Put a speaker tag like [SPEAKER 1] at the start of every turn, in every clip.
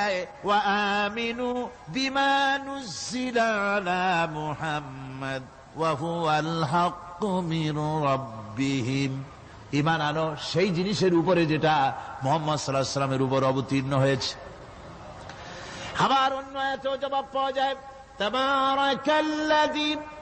[SPEAKER 1] দেয় ওয়া আমিনু বিমা নুজ্জিলা আলা মুহাম্মদ, ওয়া হুয়াল হাক্কু মির রাব্বিহিম। ইমান আনো, সেই জিনিসের উপরে যেটা মোহাম্মদ সাল্লাহ সাল্লামের উপর অবতীর্ণ হয়েছে। আবার অন্য এতেও জবাব পাওয়া যায়, তাবারাকাল্লাযী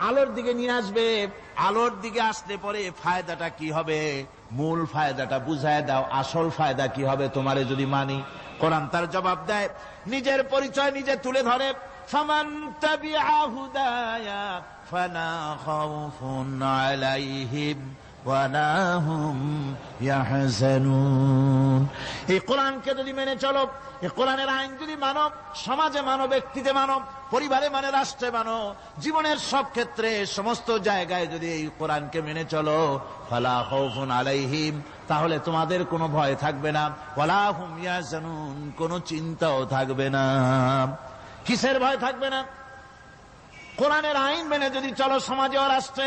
[SPEAKER 1] আলোর দিকে নিয়ে আসবে আলোর দিকে আসলে পরে ফায়দাটা কি হবে মূল ফায়দাটা বুঝায় দাও আসল ফায়দা কি হবে তোমারে যদি মানি কোরআন তার জবাব দেয় নিজের পরিচয় নিজে তুলে ধরে فمن تبع هدايا فلا خوف عليهم ولا هم يحزنون এই কোরআনকে যদি মেনে চলো এই কোরআনের আইন যদি মানব সমাজে মানব ব্যক্তিতে মানব পরিবারে মানে রাষ্ট্রে মানো জীবনের সব ক্ষেত্রে সমস্ত জায়গায় যদি এই কোরআনকে মেনে চলো ফালা খৌফুন আলাইহিম তাহলে তোমাদের কোনো ভয় থাকবে না ওয়ালা হুম ইয়াহজানুন কোনো চিন্তাও থাকবে না কিসের ভয় থাকবে না কোরআনের আইন মেনে যদি চলো সমাজে ও রাষ্ট্রে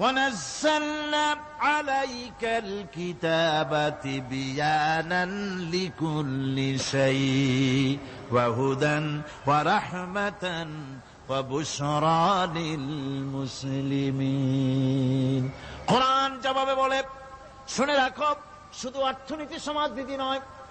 [SPEAKER 1] ونزلنا عليك الكتاب بيانا لكل شيء وهدى ورحمة وبشرى للمسلمين কোরআন জবাবে বলে শুনে রাখো শুধু অর্থনীতি সমাজনীতি নয়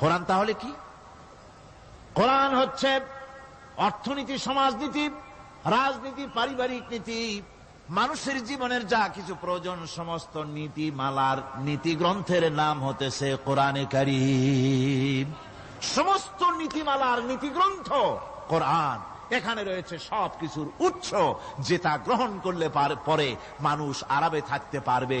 [SPEAKER 1] কোরআন তাহলে কি? কোরআন হচ্ছে অর্থনীতি, সমাজনীতি, রাজনীতি, পারিবারিক নীতি, মানুষের জীবনের যা কিছু প্রয়োজন, সমস্ত নীতি মালার নীতি গ্রন্থের নাম হতেছে কোরআনে কারিম। সমস্ত নীতিমালার নীতি গ্রন্থ কোরআন। এখানে রয়েছে সব কিছুর উৎস, যেটা গ্রহণ করলে পরে মানুষ আরামে থাকতে পারবে।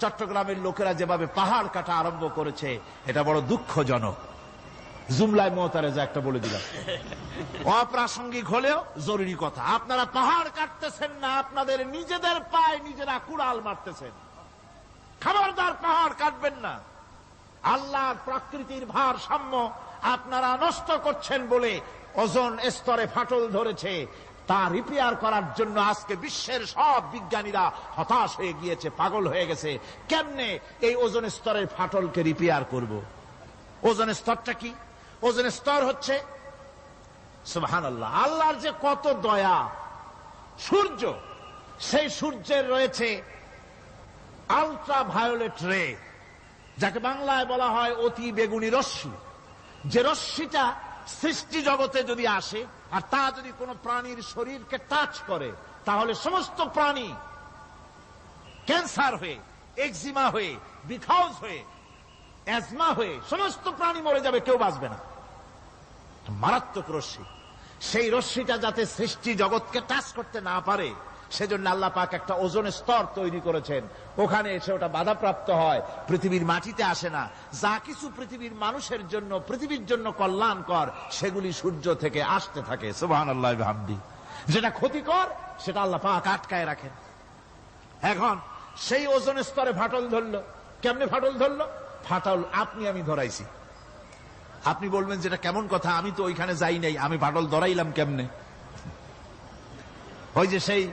[SPEAKER 1] চট্টগ্রামের লোকেরা যেভাবে পাহাড় কাটা আরম্ভ করেছে, এটা বড় দুঃখজনক। জুমলায় মহতারেজা একটা বলে দিলাম। অপ্রাসঙ্গিক হলেও জরুরি কথা। আপনারা পাহাড় কাটতেছেন না, আপনাদের নিজেদের পায়ে নিজেরা কুড়াল মারতেছেন। খাবারদার পাহাড় কাটবেন না। আল্লাহর প্রকৃতির ভারসাম্য আপনারা নষ্ট করছেন বলে ওজন স্তরে ফাটল ধরেছে। তা রিপেয়ার করার জন্য আজকে বিশ্বের সব বিজ্ঞানীরা হতাশ হয়ে গিয়েছে, পাগল হয়ে গেছে। কেমনে এই ওজন স্তরের ফাটলকে রিপেয়ার করব? ওজন স্তরটা কি? ওজন স্তর হচ্ছে আল্লাহর যে কত দয়া, সূর্য, সেই সূর্যের রয়েছে আলট্রা ভায়োলেট রে যাকে বাংলায় বলা হয় অতি বেগুনি রশ্মি। যে রশ্মিটা সৃষ্টি জগতে যদি আসে আর তা যদি কোনো প্রাণীর শরীরকে টাচ করে, তাহলে সমস্ত প্রাণী ক্যান্সার হয়ে এক্সিমা হয়ে বিখাউজ হয়ে অ্যাজমা হয়ে, সমস্ত প্রাণী মরে যাবে, কেউ বাঁচবে না। মারাত্মক রশ্মি। সেই রশ্মিটা যাতে সৃষ্টি জগৎকে টাচ করতে না পারে সেজন্য আল্লাহ পাক একটা ওজন স্তর তৈরি করেছেন। ওখানে এসে ওটা বাধাপ্রাপ্ত হয়। পৃথিবীর মাটিতে আসে না। যা কিছু পৃথিবীর মানুষের জন্য, পৃথিবীর জন্য কল্যাণকর, সেগুলি সূর্য থেকে আসতে থাকে। সুবাহ আল্লাহ হামদি যেটা ক্ষতিকর, সেটা আল্লাহ পাক আটকায় রাখেন। এখন সেই ওজন স্তরে ফাটল ধরলো। কেমনে ফাটল ধরলো? ফাটল আপনি, আমি ধরাইছি। আপনি বলবেন যেটা কেমন কথা, আমি তো ওইখানে যাই নাই। আমি ফাটল ধরাইলাম কেমনে? ওই যে সেই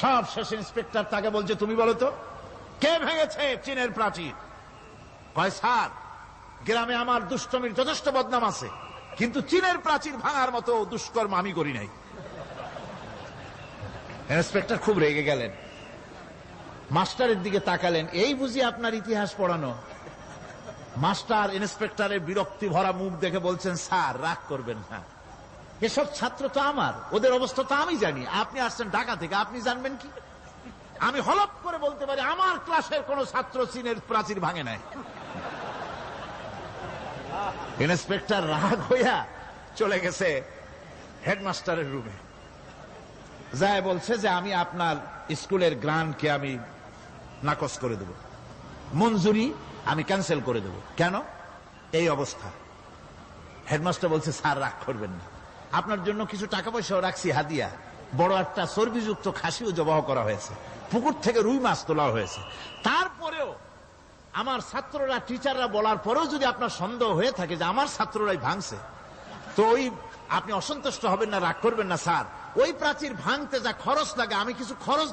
[SPEAKER 1] সব শেষ ইন্সপেক্টর তাকে বলছে, তুমি বলো তো, কে ভেঙেছে চীনের প্রাচীর কয়, স্যার, গ্রামে আমার দুষ্টমির যথেষ্ট বদনাম আছে, কিন্তু চীনের প্রাচীর ভাঙার মতো দুষ্কর্ম আমি করি নাই। ইন্সপেক্টর খুব রেগে গেলেন। মাস্টারের দিকে তাকালেন, এই বুঝি আপনার ইতিহাস পড়ানো? মাস্টার ইন্সপেক্টরের বিরক্তি ভরা মুখ দেখে বলছেন, স্যার, রাগ করবেন না। এসব ছাত্র তো আমার, ওদের অবস্থা তো আমি জানি। আপনি আসছেন ঢাকা থেকে, আপনি জানবেন কি? আমি হলপ করে বলতে পারি, আমার ক্লাসের কোন ছাত্র চীনের প্রাচীর ভাঙে নাই। ইন্সপেক্টর রাগ হইয়া চলে গেছে হেডমাস্টারের রুমে। যায় বলছে যে, আমি আপনার স্কুলের গ্রান্টকে আমি নাকচ করে দেব। মঞ্জুরি আমি ক্যান্সেল করে দেব। কেন? এই অবস্থা। হেডমাস্টার বলছে, স্যার, রাগ করবেন না। আপনার জন্য কিছু টাকা পয়সাও রাখছি, হাদিয়া। বড় একটা চর্বিযুক্ত খাসিও জবাহ করা হয়েছে। পুকুর থেকে রুই মাছ তোলা হয়েছে। তারপরেও আমার ছাত্ররা, টিচাররা বলার পরেও যদি আপনার সন্দেহ হয়ে থাকে যে আমার ছাত্ররাই ভাঙছে, তো ওই আপনি অসন্তুষ্ট হবেন না, রাগ করবেন না, স্যার। ওই প্রাচীর ভাঙতে যা খরচ লাগে, আমি কিছু খরচ